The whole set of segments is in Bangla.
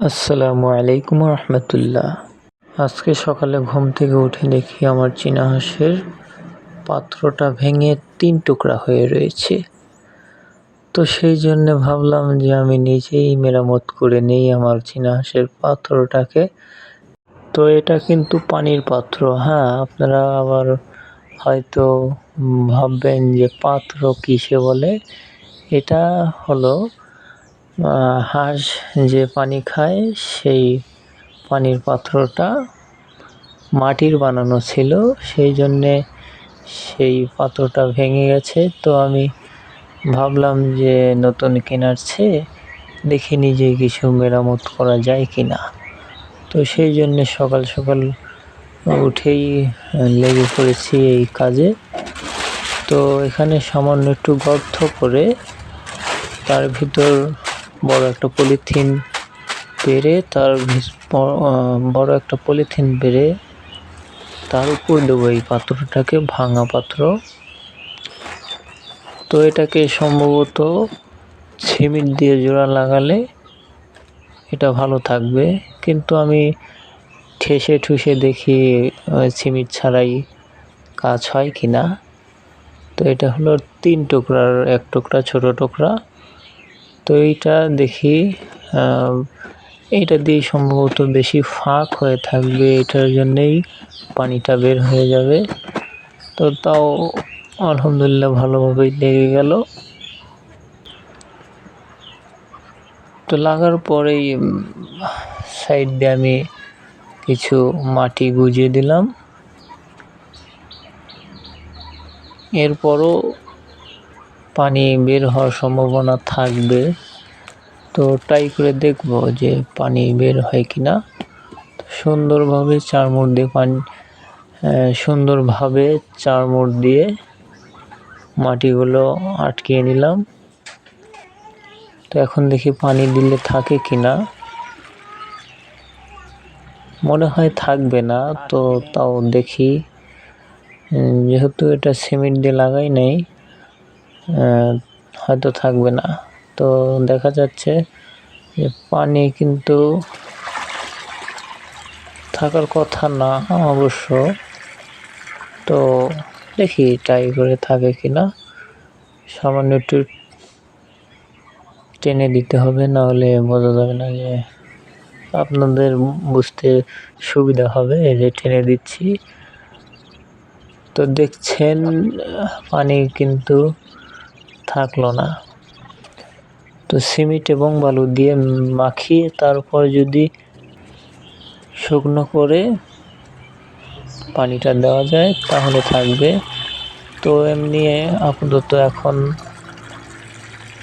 আসসালামু আলাইকুম রহমতুল্লাহ। আজকে সকালে ঘুম থেকে উঠে দেখি আমার চীনা হাঁসের পাত্রটা ভেঙে তিন টুকরা হয়ে রয়েছে। তো সেই জন্য ভাবলাম যে আমি নিজেই মেরামত করে নেই আমার চীনা হাঁসের পাত্রটাকে। তো এটা কিন্তু পানির পাত্র হ্যাঁ আপনারা আবার হয়তো ভাববেন যে পাত্র কিসে বলে? এটা হলো হাঁস যে পানি খায়, সেই পানির পাত্রটা মাটির বানানো ছিল, সেই জন্যে সেই পাত্রটা ভেঙে গেছে। তো আমি ভাবলাম যে নতুন কেনার চেয়ে দেখি নিজে কিছু মেরামত করা যায় কি না তো সেই জন্যে সকাল সকাল উঠেই লেগে পড়েছি এই কাজে। তো এখানে সামান্য একটু গর্ত করে তার ভিতর বড় একটা পলিথিন পেরে তার বড় একটা পলিথিন পেরে তার উপর দেবো এই পাত্রটাকে, ভাঙা পাত্র। তো এটাকে সম্ভবত সিমেন্ট দিয়ে জোড়া লাগালে এটা ভালো থাকবে। কিন্তু আমি ঠেসে ঠুসে দেখি সিমেন্ট ছাড়াই কাজ হয় কি না তো এটা হলো তিন টুকরার এক টুকরা, ছোট টুকরা। তো এইটা দেখি এইটা দিয়ে সম্ভবত বেশি ফাঁক হয়ে থাকবে, এটার জন্যেই পানিটা বের হয়ে যাবে। তো তাও আলহামদুলিল্লাহ ভালোভাবেই লেগে গেল। তো লাগার পরেই সাইড দিয়ে আমি কিছু মাটি গুজিয়ে দিলাম। এরপরও পানি বের হওয়ার সম্ভাবনা থাকবে। তো ট্রাই করে দেখব যে পানি বের হয় কি না সুন্দরভাবে চারমোড় দিয়ে পানি সুন্দরভাবে চারমোড় দিয়ে মাটিগুলো আটকিয়ে নিলাম। তো এখন দেখি পানি দিলে থাকে কি না মনে হয় থাকবে না, তো তাও দেখি। যেহেতু এটা সিমেন্ট দিয়ে লাগাই নেই হয়তো থাকবে না। তো দেখা যাচ্ছে যে পানি কিন্তু থাকার কথা না অবশ্য। তো দেখি ট্রাই করে থাকে কি না সামান্য একটু টেনে দিতে হবে না হলে বোঝা যাবে না যে আপনাদের বুঝতে সুবিধা হবে যে টেনে দিচ্ছি। তো দেখছেন পানি কিন্তু থাকল না। তো সিমেন্ট এবং বালু দিয়ে মাখিয়ে তারপর যদি শুকনো করে পানিটা দেওয়া যায়, তাহলে থাকবে। তো এমনি আপাতত এখন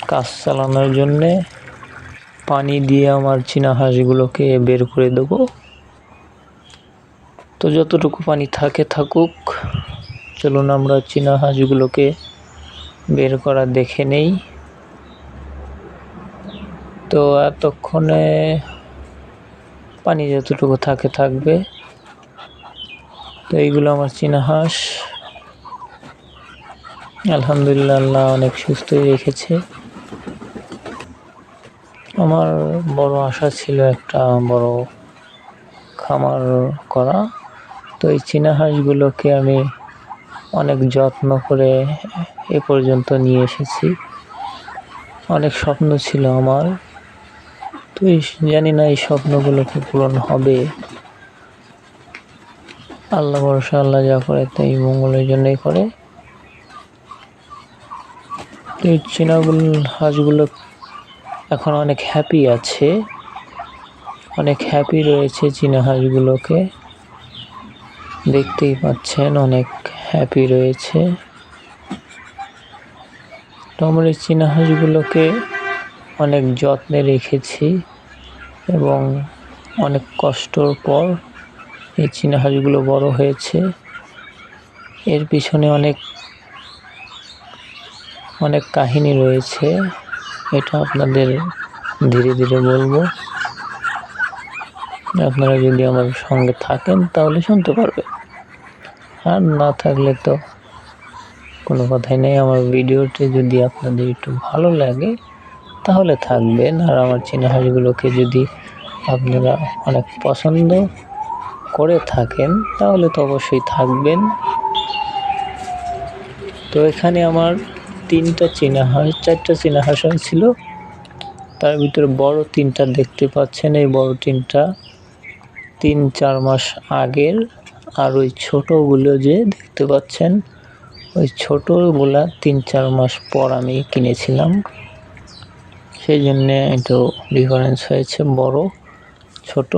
কাজ চালানোর জন্যে পানি দিয়ে আমার চীনা হাঁসগুলোকে বের করে দেবো। তো যতটুকু পানি থাকে থাকুক, চলুন আমরা চীনা হাঁসগুলোকে বের করা দেখে নেই। তো এতক্ষণে পানি যতটুকু থাকে, থাকবে। তো এইগুলো আমার চীনা হাঁস। আলহামদুলিল্লাহ আল্লাহ অনেক সুস্থই রেখেছে। আমার বড় আশা ছিল একটা বড় খামার করা। তো এই চীনা হাঁসগুলোকে আমি অনেক যত্ন করে এ পর্যন্ত নিয়ে এসেছি। অনেক স্বপ্ন ছিল আমার। তো জানি না এই স্বপ্নগুলো কি পূরণ হবে। আল্লাহ ভরসা, আল্লাহ যা করে তাই মঙ্গলের জন্যই করে। এই চীনাগুলো হাঁসগুলো এখন অনেক হ্যাপি আছে। অনেক হ্যাপি রয়েছে চীনা হাঁসগুলোকে। দেখতেই পাচ্ছেন অনেক হ্যাপি রয়েছে। তো আমরা এই চীনা হাঁসগুলোকে অনেক যত্নে রেখেছি এবং অনেক কষ্টর পর এই চীনা হাঁসগুলো বড় হয়েছে। এর পিছনে অনেক অনেক কাহিনী রয়েছে। এটা আপনাদের ধীরে ধীরে বলব। আপনারা যদি আমার সঙ্গে থাকেন তাহলে শুনতে পারবেন। আর না থাকলে তো কোনো কথাই নেই। আমার ভিডিওটি যদি আপনাদের একটু ভালো লাগে, তাহলে থাকবেন। আর আমার চিনাহাসগুলোকে যদি আপনারা অনেক পছন্দ করে থাকেন, তাহলে তো অবশ্যই থাকবেন। তো এখানে আমার তিনটা চীনা হাঁস চারটা চীনা হাঁস হয়েছিল। তার ভিতরে বড় তিনটা দেখতে পাচ্ছেন। এই বড় তিনটা তিন চার মাস আগের। আর ওই ছোটোগুলো যে দেখতে পাচ্ছেন ওই ছোটোগুলা তিন চার মাস পর আমি কিনেছিলাম। সেই জন্যে একটু ডিফারেন্স হয়েছে, বড়, ছোট।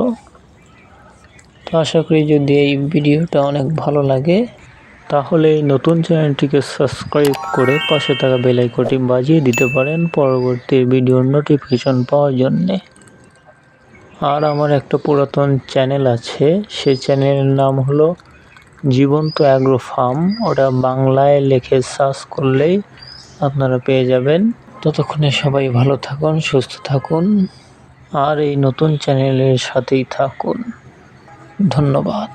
তো আশা করি যদি এই ভিডিওটা অনেক ভালো লাগে, তাহলে নতুন চ্যানেলটিকে সাবস্ক্রাইব করে পাশে থাকা বেলাইকটি বাজিয়ে দিতে পারেন পরবর্তী ভিডিওর নোটিফিকেশন পাওয়ার জন্যে। আর আমার একটা পুরাতন চ্যানেল আছে, সেই চ্যানেলের নাম হলো জীবন্ত অ্যাগ্রো ফার্ম, ওটা বাংলায় লেখে সার্চ করলেই আপনারা পেয়ে যাবেন। ততক্ষণে সবাই ভালো থাকুন, সুস্থ থাকুন, আর এই নতুন চ্যানেলের সাথেই থাকুন। ধন্যবাদ।